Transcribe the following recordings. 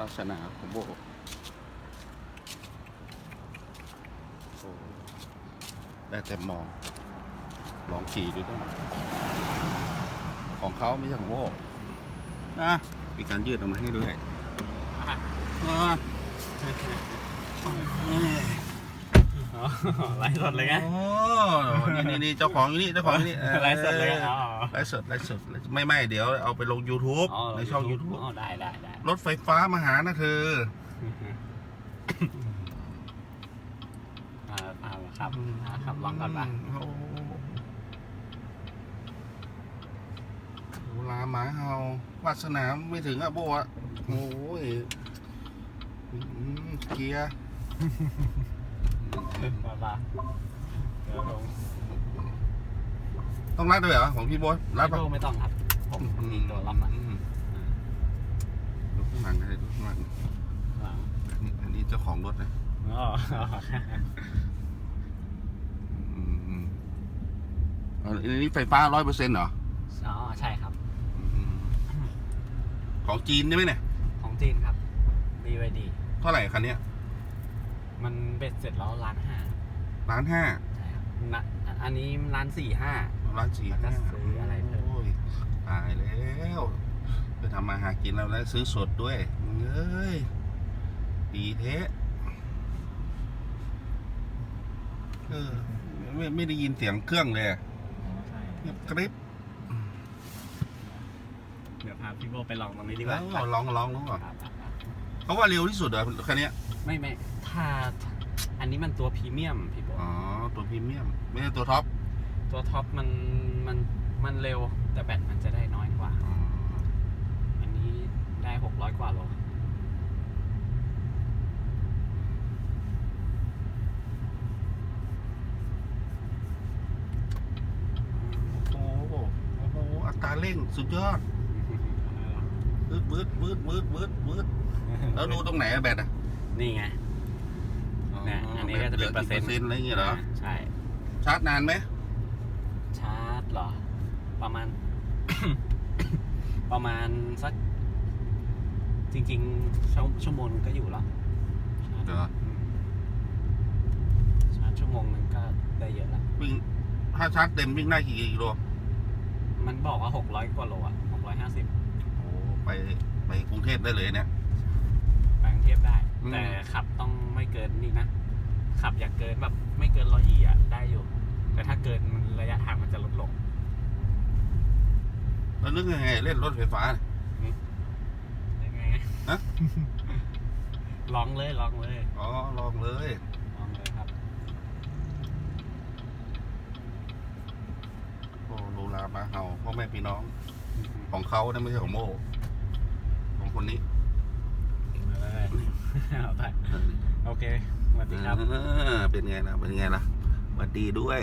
วาสนาของโบโอ้ได้แต่มอง ลองขี่ดูด้วยของเขาไม่ใช่ของโบนะมีการยืดออกมาให้ด้วยอ่าอ๋อ ไลฟ์สดเลยไง โอ้นี่นี่นี่เจ้าของอยู่นี่เจ้าของอยู่นี่ออไลฟ์สดเลยไงอ๋อไลฟ์สดไลฟ์สดไม่ไม่เดี๋ยวเอาไปลง YouTube อ๋อในช่อง YouTube อ๋อได้ได้ได้รถไฟฟ้ามาหานะเธออ่าเอาละครับอ่าขับลองก่อนปะโอ้โหลาหมาเห่าวาสนาไม่ถึงอะโบอะโอ้ยอืมเกียร์ มาปะเดี๋ยวลงต้องรัดด้วยเหรอของพี่โบทรัดไม่ปะต้องไม่ต้องครับผมมีตัวล็อกอะมดูข้างหลังเลยดูข้างหลังหลังนี่อันนี้เจ้าของรถนะอ๋ออืมอืมอ๋ออันนี้ไฟฟ้าร้อยเปอร์เซ็นต์เหรออ๋อใช่ครับ อืมของจีนใช่ไหมเนี่ย ของจีนครับ BYD เท่าไหร่คันเนี้ย มันเบ็ดเสร็จแล้วล้านห้าล้านห้าใช่ครับนะอันนี้ล้านสี่ห้าล้านสี่แล้วก็ห้าซื้ออะไรเพิ่ม โอ้ยตายแล้วไปทำมาหากินแล้วแล้วซื้อสดด้วยเอ้ยดีเทะเออไม่ไม่ได้ยินเสียงเครื่องเลยอะใช่เงียบกริบเดี๋ยวพาพี่โบไปลองตรงนี้ดีกว่าเออลองลองดูก่อนครับครับครับเขาว่าเร็วที่สุดเหรอคันเนี้ยไม่ไม่ ถ้าอันนี้มันตัวพรีเมียมพี่โบอ๋อตัวพรีเมียม ไม่ใช่ตัวท็อปตัวท็อปมันมันมันเร็วแต่แบตมันจะได้น้อยกว่า อ๋ออันนี้ได้หกร้อยกว่าโลโอ้โห โอ้โห อัตราเร่งสุดยอดวืดวืดวืดวืดวืดวืดแล้วดูตรงไหนอะแบตอะนี่ไง เนี่ยอันนี้ก็จะเป็นเปอร์เซ็นต์ต์อะไรอย่างเงี้ยเหรอ ใช่ ชาร์จนานไหมชาร์จเหรอ ประมาณ ประมาณสัก จริงๆชั่วชั่วโมงนึงก็อยู่แล้วชาร์จเดี๋ยวอืมชาร์จชั่วโมงนึงก็ได้เยอะแล้ววิ่งถ้าชาร์จเต็มวิ่งได้กี่กิโล มันบอกว่าหกร้อยกว่าโลอะหกร้อยห้าสิบโอ้ ไปไปกรุงเทพได้เลยเนี่ย ไปกรุงเทพได้ อืม แต่ขับต้อง ไม่เกินนี่นะ ขับอย่าเกินแบบไม่เกินร้อยยี่อะได้อยู่ แต่ถ้าเกินมันระยะทางมันจะลดลง แล้วนึกยังไงเล่นรถไฟฟ้าเนี่ย ยังไงฮะ ลองเลยลองเลยอ๋อลองเลยลองเลยครับ โอ้ลูลามาเฮาพ่อแม่พี่น้องของเขานะไม่ใช่ของโมของคนนี้ เอาไปโอ เคสวัสดีครับ เออเป็นไงล่ะ เป็นไงล่ะสวัสดีด้วย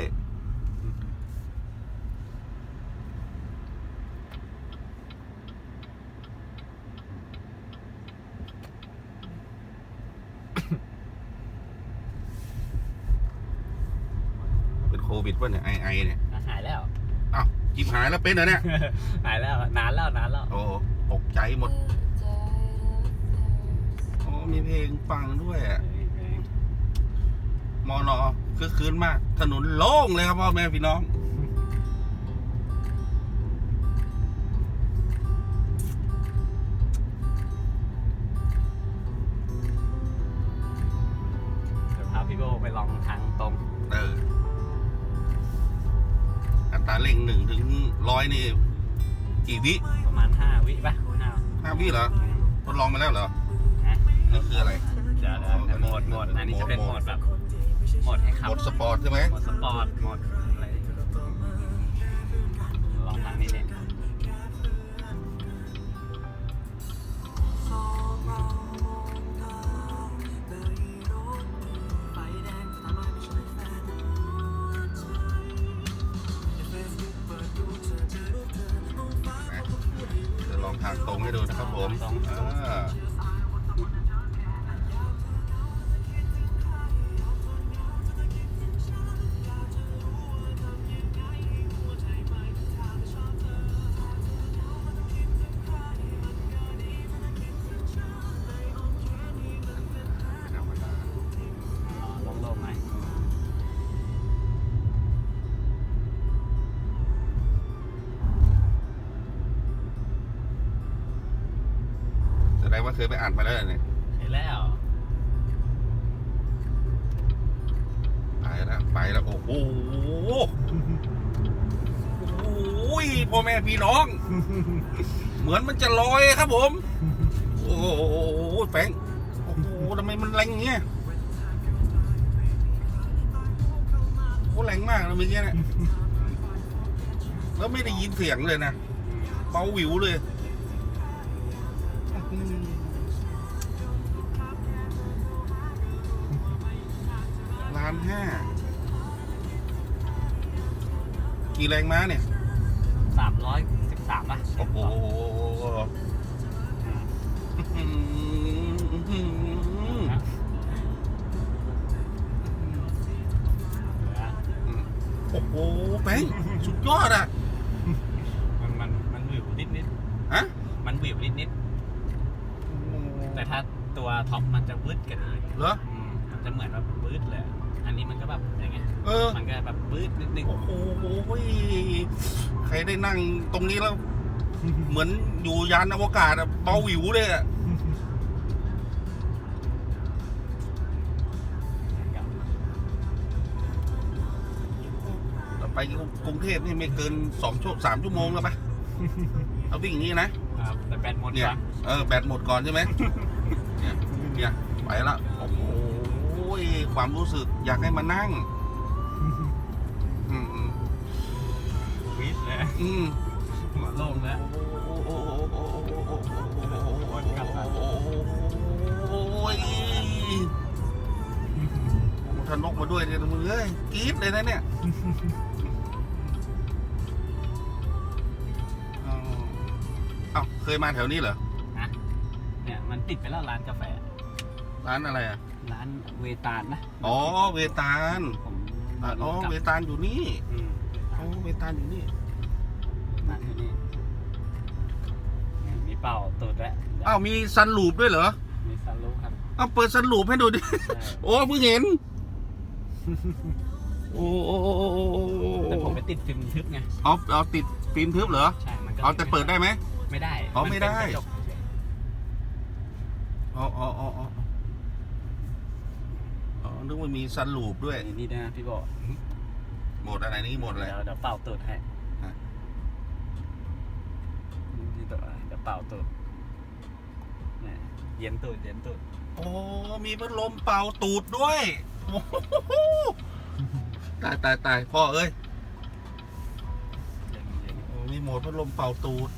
เป็นโควิดป่ะเนี่ย ไอไอเนี่ยหายแล้ว อ้าวจิบหายแล้วเป็นเหรอเนี่ย หายแล้ว นานแล้วนานแล้ว โอ้ตกใจหมด โอ้มีเพลงฟังด้วยอะ มอนอคือคืนมาก ถนนโล่งเลยครับพ่อแม่พี่น้อง เดี๋ยวพาพี่โบไปลองทางตรง เออ อัตราเร่งหนึ่งถึงร้อยนี่ กี่วิประมาณห้าวิป่ะห้าห้าวิเหรอทดลองมาแล้วเหรอฮะนี่คืออะไรเดี๋ยวเดี๋ยวเดี๋ยวโหมดโหมดอันนี้จะเป็นโหมดแบบโหมดให้ขับกดสปอร์ตใช่ไหมโหมดสปอร์ตโหมดอะไรลองทางนี้เนี่ยจะลองทางตรงให้ดูนะครับผม เคยไปอ่านมาแล้วเนี่ยเห็นแล้วไปแล้วไปแล้วโอ้โหโอ้ยพ่อแม่พี่น้อง เหมือนมันจะลอยครับผม โอ้โหแฝงโอ้โหทำไมมันแรงเงี้ยโคตแรงมากนะเมื่อกี้เนี่ยแล้วไม่ได้ยินเสียงเลยนะเบาวิวเลยันห้ากี่แรงม้าเนี่ยสามร้อยสิบสามป่ะโอ้โหโอ้โหแป้งสุดยอดอะ มันมันมันวิวนิดนิดฮะ มันวิวนิดนิด แต่ถ้าตัวท็อปมันจะวืดกันเลยเหรอมันจะเหมือนแบบวืดเลย นี้มันก็แบบอย่างเงี้ยมันก็แบบบื้ดนิดนึงโอ้โหใครได้นั่งตรงนี้แล้ว เหมือนอยู่ยานอวกาศอะเบาหิวเลยอะไปกรุงเทพนี่ไม่เกินสองชั่วสามชั่วโมงแล้วปะเอาวิ่งอย่างนี้นะแต่แบตหมดเนี่ยเออ แบตหมดก่อนใช่ไหมเนี่ยเนี่ยไปละโอ้โยความรู้สึกอยากให้มานั่งวิทแล้วอืมหัวโล่งแล้วทนกมาด้วยเนี่ยมือเอ้ยกรี๊เลยนะเนี่ยเอ้าเคยมาแถวนี้เหรอเนี่ยมันติดไปแล้วร้านกาแฟ ร้านอะไรอะ ร้านเวตาลนะอ๋อเวตาลอ๋อเวตาลอยู่นี่อ๋อเวตาลอยู่นี่ร้านอยู่นี่มีเป่าตุดแล้วอ้าวมีซันลูปด้วยเหรอมีซันลูปครับเอาเปิดซันลูปให้ดูดิโอ้เพิ่งเห็นโอ้แต่ผมไปติดฟิล์มทึบไงเอาเอาติดฟิล์มทึบเหรอใช่มันก็เอาแต่เปิดได้ไหมไม่ได้เขาไม่ได้อ๋ออ๋ออ๋อ ลุงมันมีซันลูปด้วย นี่นะพี่บอกหมดอะไรนี่หมดอะไร เดี๋ยวเดี๋ยวเป่าตูดให้ฮะ นี่ตัวอะไรเดี๋ยวเป่าตูดนี่เย็นตูดเย็นตูดโอ้ มีพัดลมเป่าตูดด้วยตายตายตายพ่อเอ้ยมีหมดพัดลมเป่าตูด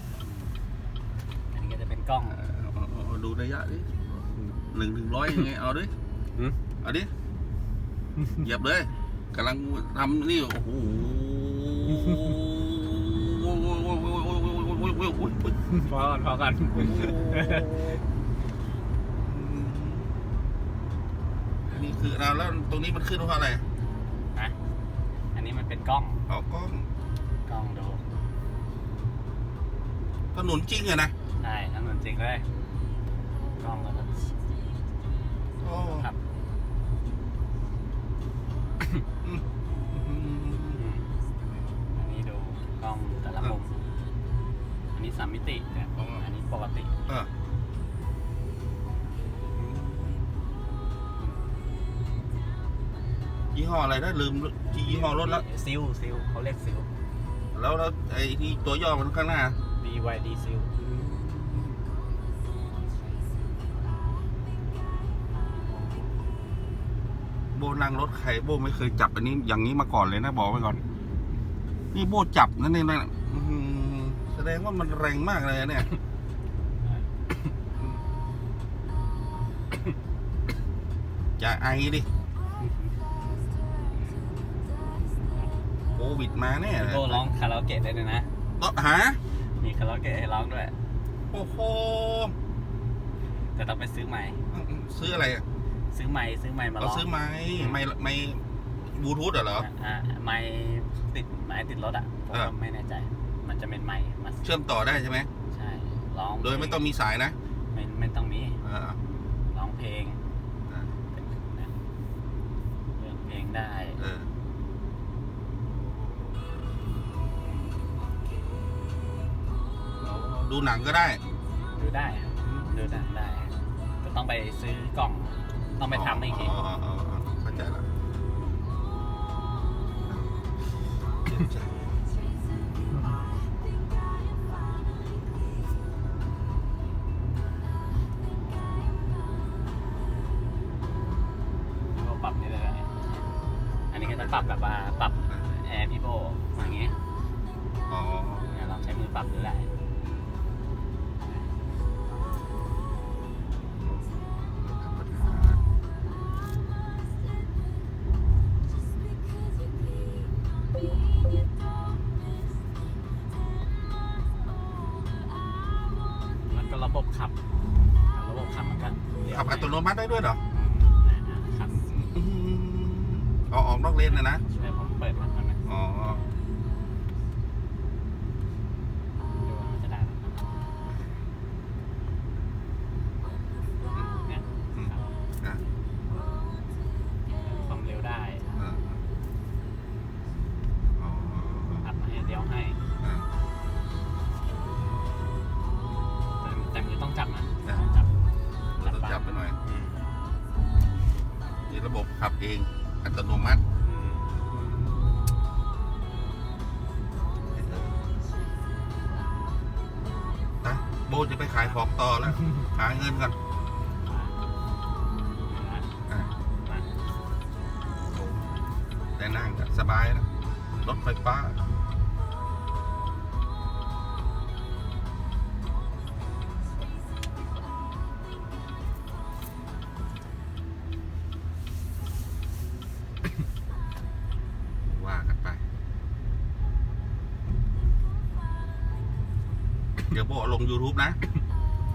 อันนี้จะเป็นกล้องดูระยะดิหนึ่งหนึ่งร้อยยังไง เอาดิหืม เอาดิ เหยียบเลยกำลังทำนี่โอ้โหพอกันพอกันนี่คือเรแล้วตรงนี้มันขึ้นเพราะอะไรนะอันนี้มันเป็นกล้องเอกล้องกล้องดูถนนจริงเหรอนะใช่ถนนจริงเลยกล้องก็ครับ อันนี้ดูกล้องแต่ละมุมอันนี้สามมิติเนี่อันนี้ปกติยี่ห้ออะไรนะลืมยี่ห้อรถแล้ว ซิลซิลเขาเรียกซิลแล้วแล้วไอ้ที่ตัวย่อมันข้างหน้า BYD ซิล โบนั่งรถใครโบไม่เคยจับอันนี้อย่างนี้มาก่อนเลยนะบอกไว้ก่อน นี่โบจับนั่นเองนะอื้อหือแสดงว่ามันแรงมากเลยอะเนี่ยอย่าไอดิโควิดมาแน่เลยโก้ร้องคาราโอเกะได้ด้วยนะเอ้อหามีคาราโอเกะให้ร้องด้วย โอ้โหแต่ต้องไปซื้อใหม่ ซื้ออะไรอะ ซื้อใหม่ซื้อใหม่มาร้เราองซื้อไม้ไม้ไม้บลูทูธเหรอ อ่าไม้ติดไม้ติดรถอะผมเออ ก็ไม่แน่ใจ มันจะเป็นไม้มาเชื่อมต่อได้ใช่ไหมใช่ร้องโดยไม่ต้องมีสายนะไม่ไม่ต้องมีเออร้องเพลงอ่าเป็นนะเลือกเพลงได้ เออดูหนังก็ได้ ดูได้ครับดูหนังได้ต้องไปซื้อกล่อง ต้องไปทำอีกทีเข้าใจละเจ็บใจก็ปรับนี่เลยอันนี้ก็จะปรับแบบว่าปรับ มัติได้ด้วยเหรอขับอืมเอาออกนอกเลนนะนะ นะโบจะไปขายของต่อแล้ว หาเงินกันได้นั่งก็สบายนะ รถไฟฟ้า ดี๋ยวโบเอาลง YouTube นะ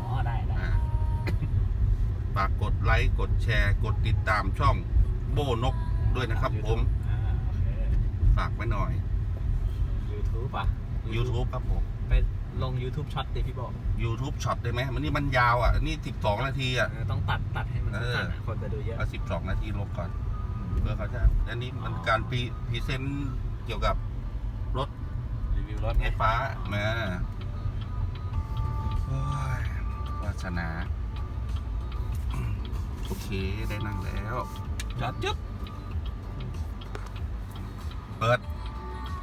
อ๋อได้ได้อ่าฝากกดไลค์ กดแชร์ กดติดตามช่องโบนกด้วยนะครับผม อ่าโอเค ฝากไว้หน่อย YouTube อะ YouTube ครับผม ไปลง YouTube ช็อตดิพี่บอก YouTube ช็อตได้ไหมมันนี่มันยาวอะ นี่สิบสองนาทีอะ เออต้องตัดตัดให้มันเออตัดอะคนจะดูเยอะ เอาสิบสองนาทีลบก่อนเพื่อเขาจะอันนี้มันการพรีพรีเซนต์เกี่ยวกับรถรีวิวรถไฟไงฟ้ามาโอ้ย วาสนา โอเค ได้นั่งแล้วจอดจุ๊บเปิด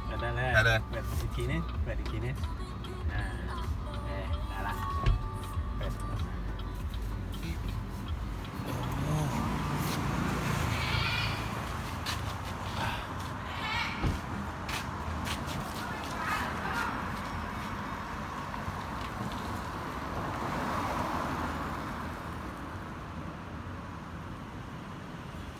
เปิดได้เลยได้เลยเปิดอีกทีนึงเปิดอีกทีนึงโอเค